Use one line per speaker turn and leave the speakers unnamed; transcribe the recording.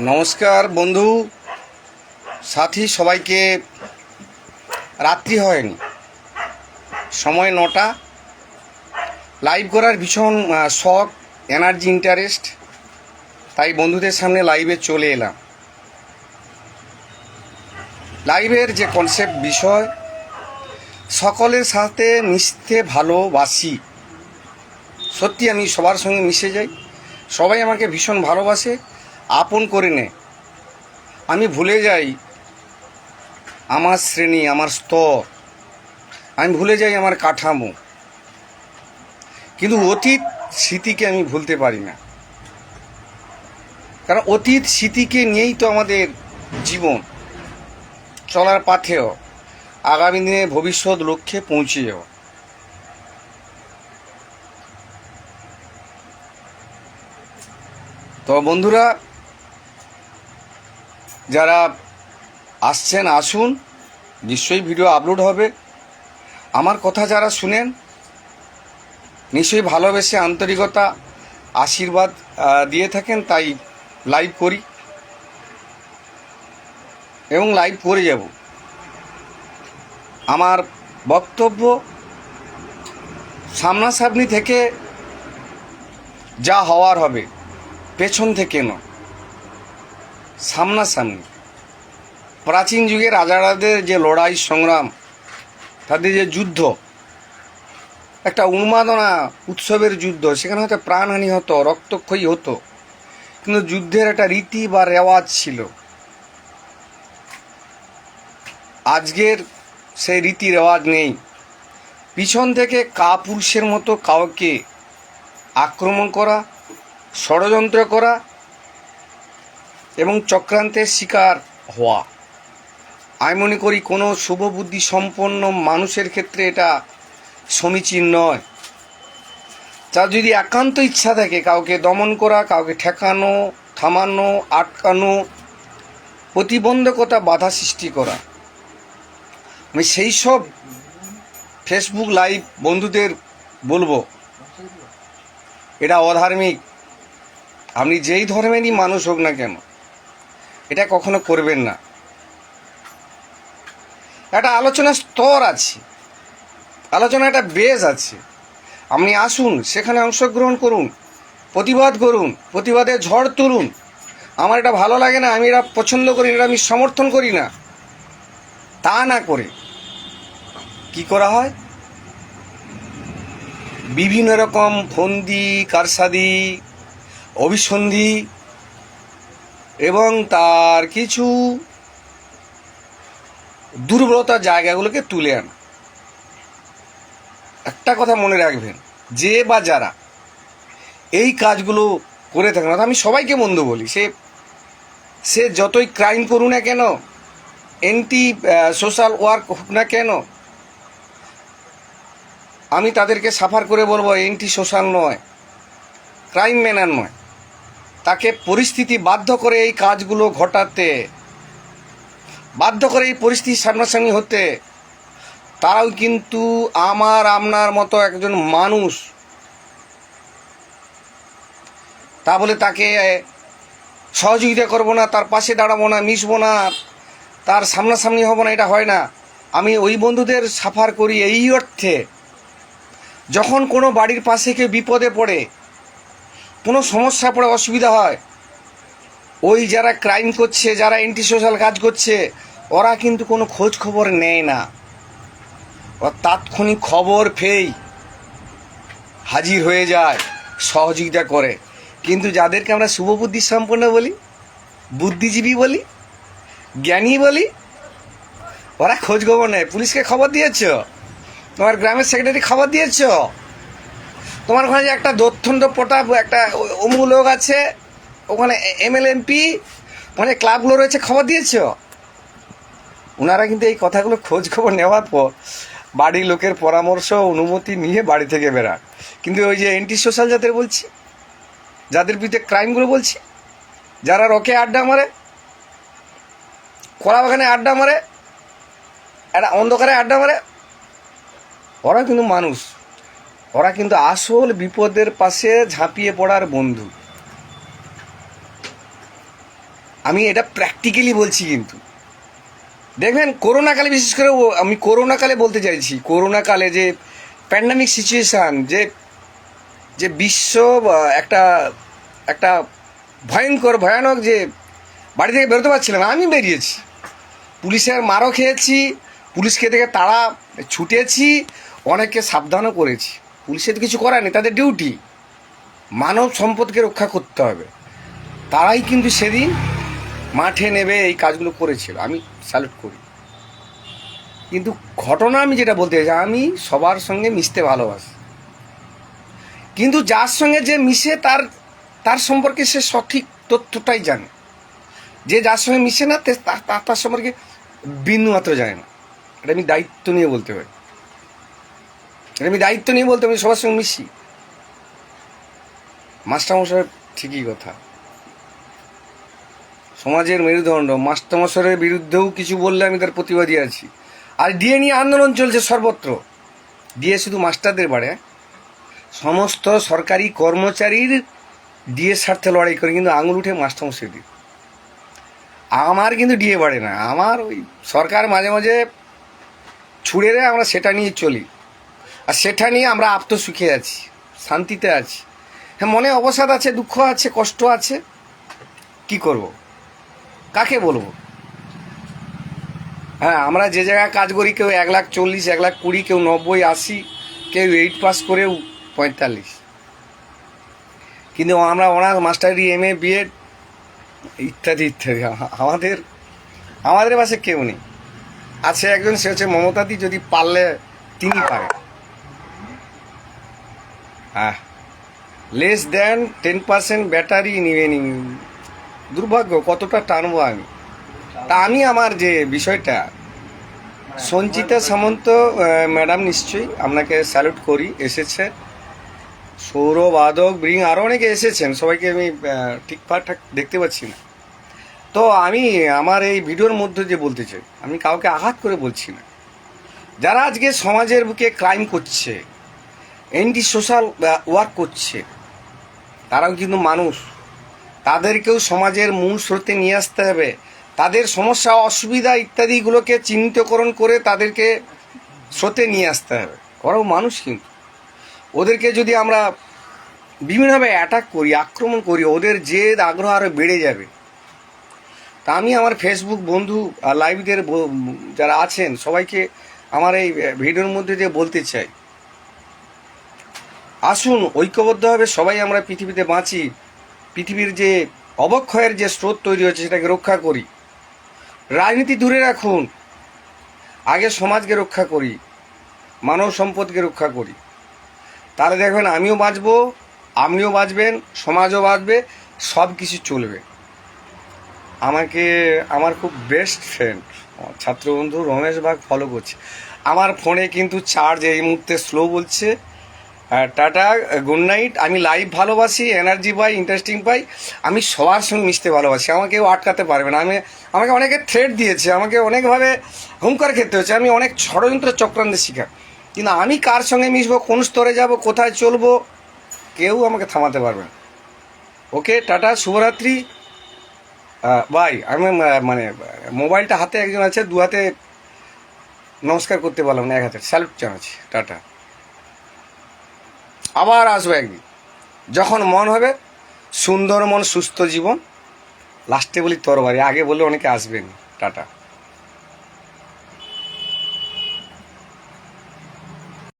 নমস্কার বন্ধু। সাথী সবাইকে রাত্রি হয়নি। সময় নটা। লাইভ করার ভীষণ শখ এনার্জি ইন্টারেস্ট তাই বন্ধুদের সামনে লাইভে চলে এলাম। লাইভের যে কনসেপ্ট বিষয়, সকলের সাথে মিশতে ভালোবাসি। সত্যি আমি সবার সঙ্গে মিশে যাই। সবাই আমাকে ভীষণ ভালোবাসে। আপন করে নে। আমি ভুলে যাই আমার শ্রেণি, আমার স্তর। আমি ভুলে যাই আমার কাঠামো। কিন্তু অতীত স্মৃতিকে আমি ভুলতে পারি না। কারণ অতীত স্মৃতিকে নিয়েই তো আমাদের জীবন। চলার পাথেও, আগামী দিনে ভবিষ্যৎ লক্ষ্যে পৌঁছে যাওয়া তো বন্ধুরা যারা আসছেন, আসুন, নিশ্চয়ই ভিডিও আপলোড হবে। আমার কথা যারা শুনেন, নিশ্চয়ই ভালোবেসে আন্তরিকতা, আশীর্বাদ দিয়ে থাকেন, তাই লাইভ করি। এবং লাইভ করে যাব। আমার বক্তব্য সামনাসামনি থেকে যা হওয়ার হবে, পেছন থেকে নয়। সামনাসামনি। প্রাচীন যুগে রাজারাদের যে লড়াই, সংগ্রাম, তাদের যে যুদ্ধ, একটা উন্মাদনা উৎসবের যুদ্ধ, সেখানে হয়তো প্রাণহানি হতো, রক্তক্ষয়ী হতো, কিন্তু যুদ্ধের একটা রীতি বা রেওয়াজ ছিল। আজকের সেই রীতি রেওয়াজ নেই। পিছন থেকে কাপুরুষের মতো কাউকে আক্রমণ করা, ষড়যন্ত্র করা এবং চক্রান্তের শিকার হওয়া। আমি মনে করি কোনো শুভ বুদ্ধি সম্পন্ন মানুষের ক্ষেত্রে এটা সমীচীন নয়। তার যদি একান্ত ইচ্ছা থাকে কাউকে দমন করা, কাউকে ঠেকানো, থামানো, আটকানো, প্রতিবন্ধকতা বাধা সৃষ্টি করা। আমি সেই সব ফেসবুক লাইভ বন্ধুদের বলব এটা অধার্মিক। আপনি যেই ধর্মেরই মানুষ হোক না কেন এটা কখনো করবেন না। একটা আলোচনার স্তর আছে। আলোচনা একটা বেজ আছে। আপনি আসুন, সেখানে অংশগ্রহণ করুন, প্রতিবাদ করুন, প্রতিবাদে ঝড় তুলুন। আমার এটা ভালো লাগে না, আমি এটা পছন্দ করি না, এটা আমি সমর্থন করি না। তা না করে কি করা হয়? বিভিন্ন রকম ফন্দি, কারসাদি, অভিসন্ধি এবং তার কিছু দুর্বলতার জায়গাগুলোকে তুলে আনা। একটা কথা মনে রাখবেন, যে বা যারা এই কাজগুলো করে থাকেন, অর্থাৎ আমি সবাইকে মন্দ বলি, সে সে যতই ক্রাইম করুক না কেন এন্টি সোশ্যাল ওয়ার্ক হোক না কেন, আমি তাদেরকে সাফার করে বলব এন্টি সোশ্যাল নয় ক্রাইম ম্যানার নয়। তাকে পরিস্থিতি বাধ্য করে এই কাজগুলো ঘটাতে, বাধ্য করে এই পরিস্থিতির সামনাসামনি হতে, তারাও কিন্তু আমার, আপনার মতো একজন মানুষ। তা বলে তাকে সহযোগিতা করব না, তার পাশে দাঁড়াবো না, মিশবো না, তার সামনাসামনি হব না, এটা হয় না। আমি ওই বন্ধুদের সাফার করি এই অর্থে। যখন কোনো বাড়ির পাশে কেউ বিপদে পড়ে কোনো সমস্যা পড়ে অসুবিধা হয়। ওই যারা ক্রাইম করছে, যারা অ্যান্টি সোশ্যাল কাজ করছে, ওরা কিন্তু কোনো খোঁজ খবর নেয় না। ও তাৎক্ষণিক খবর পেয়েই হাজির হয়ে যায়, সহযোগিতা করে। কিন্তু যাদেরকে আমরা শুভবুদ্ধি সম্পন্ন বলি, বুদ্ধিজীবী বলি, জ্ঞানী বলি, ওরা খোঁজ খবর নেয়। পুলিশকে খবর দিয়েছ? তোমার গ্রামের সেক্রেটারি খবর দিয়েছ? তোমার ওখানে যে একটা দত্থন্ড পটা একটা অমুক লোক আছে, ওখানে এমএল এমপি ওখানে ক্লাবগুলো রয়েছে, খবর দিয়েছ? ওনারা কিন্তু এই কথাগুলো খোঁজ খবর নেওয়ার পর বাড়ির লোকের পরামর্শ, অনুমতি নিয়ে বাড়ি থেকে বেরান। কিন্তু ওই যে এন্টি সোশ্যাল যাদের বলছি, যাদের বিরুদ্ধে ক্রাইমগুলো বলছি, যারা রকে আড্ডা মারে, কলা বাগানে আড্ডা মারে, একটা অন্ধকারে আড্ডা মারে ওরা কিন্তু মানুষ। ওরা কিন্তু আসল বিপদের পাশে ঝাঁপিয়ে পড়ার বন্ধু। আমি এটা প্র্যাকটিক্যালি বলছি কিন্তু। দেখবেন, করোনাকালে, বিশেষ করে আমি করোনাকালে বলতে চাইছি, করোনাকালে যে প্যান্ডামিক সিচুয়েশান যে যে বিশ্ব একটা একটা ভয়ঙ্কর, ভয়ানক যে বাড়ি থেকে বেরোতে পারছিলাম, আমি বেরিয়েছি। পুলিশের মারও খেয়েছি, পুলিশকে থেকে তারা ছুটেছি, অনেককে সাবধানও করেছি। পুলিশের কিছু করার নেই তাদের ডিউটি মানব সম্পদকে রক্ষা করতে হবে। তারাই কিন্তু সেদিন মাঠে নেবে এই কাজগুলো করেছিল। আমি স্যালুট করি। কিন্তু ঘটনা আমি যেটা বলতে চাই, আমি সবার সঙ্গে মিশতে ভালোবাসি। কিন্তু যার সঙ্গে যে মিশে, তার তার সম্পর্কে সে সঠিক তথ্যটাই জানে। যে যার সঙ্গে মিশে না তার তার- সম্পর্কে বিন্দু মাত্র জানে না। এটা আমি দায়িত্ব নিয়ে বলতে পারি। এটা আমি দায়িত্ব নিয়ে বলতে আমি সবার সঙ্গে মিশি। মাস্টারমশাই ঠিকই কথা। সমাজের মেরুদণ্ড, মাস্টারমশাইয়ের বিরুদ্ধেও কিছু বললে আমি তার প্রতিবাদী আছি। আর ডিএ নিয়ে আন্দোলন চলছে সর্বত্র। ডিএ শুধু মাস্টারদের বাড়ে? সমস্ত সরকারি কর্মচারীর ডিএ স্বার্থে লড়াই করে, কিন্তু আঙুল উঠে মাস্টারমশাই দিয়ে আমার কিন্তু ডিএ বাড়ে না। আমার ওই সরকার মাঝে মাঝে ছুড়ে দেয়, আমরা সেটা নিয়ে চলি। আর সেটা নিয়ে আমরা আপ্তসুখে আছি, শান্তিতে আছি। হ্যাঁ মনে অবসাদ আছে, দুঃখ আছে, কষ্ট আছে। কি করব? কাকে বলব? হ্যাঁ আমরা যে জায়গায় কাজ করি, কেউ এক লাখ চল্লিশ, এক লাখ কুড়ি, কেউ নব্বই, আশি, কেউ এইট পাস করেও পঁয়তাল্লিশ। কিন্তু আমরা honours, Mashrafe, M A B Ed ইত্যাদি ইত্যাদি। আমাদের আমাদের পাশে কেউ নেই। আছে একজন, সে হচ্ছে মমতাদি, যদি পারলে তিনি হ্যাঁ less than ten percent battery নিবে নি দুর্ভাগ্য, কতটা টানবো আমি? তা আমি আমার যে বিষয়টা, সঞ্চিতা সামন্ত ম্যাডাম নিশ্চয়ই আপনাকে স্যালুট করি, এসেছে। সৌরভ আদক ব্রিং আরও অনেকে এসেছেন, সবাইকে আমি ঠিকঠাক দেখতে পাচ্ছি না। তো আমি আমার এই ভিডিওর মধ্যে যে বলতে চাই, আমি কাউকে আঘাত করে বলছি না। যারা আজকে সমাজের বুকে ক্রাইম করছে এন্টি সোশ্যাল ওয়ার্ক করছে। তারাও কিন্তু মানুষ। তাদেরকেও সমাজের মূল স্রোতে নিয়ে আসতে হবে। তাদের সমস্যা, অসুবিধা ইত্যাদিগুলোকে চিহ্নিতকরণ করে তাদেরকে স্রোতে নিয়ে আসতে হবে। ওরাও মানুষ কিন্তু। ওদেরকে যদি আমরা বিভিন্নভাবে অ্যাটাক করি, আক্রমণ করি, ওদের জেদ, আগ্রহ আরও বেড়ে যাবে। তা আমি আমার ফেসবুক বন্ধু লাইভদের যারা আছেন, সবাইকে আমার এই ভিডিওর মধ্যে দিয়ে বলতে চাই। আসুন, ঐক্যবদ্ধভাবে সবাই আমরা পৃথিবীতে বাঁচি, পৃথিবীর যে অবক্ষয়ের যে স্রোত তৈরি হচ্ছে সেটাকে রক্ষা করি। রাজনীতি দূরে রাখুন, আগে সমাজকে রক্ষা করি, মানব সম্পদকে রক্ষা করি। তাহলে দেখবেন আমিও বাঁচবো আপনিও বাঁচবেন, সমাজও বাঁচবে সব কিছু চলবে। আমাকে, আমার খুব বেস্ট ফ্রেন্ড ছাত্রবন্ধু রমেশ বাগ ফলো করছে। আমার ফোনে কিন্তু চার্জ এই মুহূর্তে স্লো বলছে। টাটা গুড নাইট আমি লাইভ ভালোবাসি এনার্জি পাই ইন্টারেস্টিং পাই। আমি সবার সঙ্গে মিশতে ভালোবাসি। আমাকে কেউ আটকাতে পারবে না। আমি আমাকে অনেকে থ্রেড দিয়েছে। আমাকে অনেকভাবে হুমকার খেতে হচ্ছে। আমি অনেক ষড়যন্ত্র চক্রান্তের শিকার। কিন্তু আমি কার সঙ্গে মিশবো? কোন স্তরে যাব? কোথায় চলবো? কেউ আমাকে থামাতে পারবে না। ওকে, টাটা, শুভরাত্রি। বাই আমি মানে মোবাইলটা হাতে একজন আছে দু হাতে নমস্কার করতে পারলাম না, এক হাতে। স্যালুট জানাচ্ছি। টাটা। আবার আসবে একদিন। যখন মন হবে, সুন্দর মন, সুস্থ জীবন লাস্টে বলি তরবারি আগে বলে অনেকে আসবেন টাটা।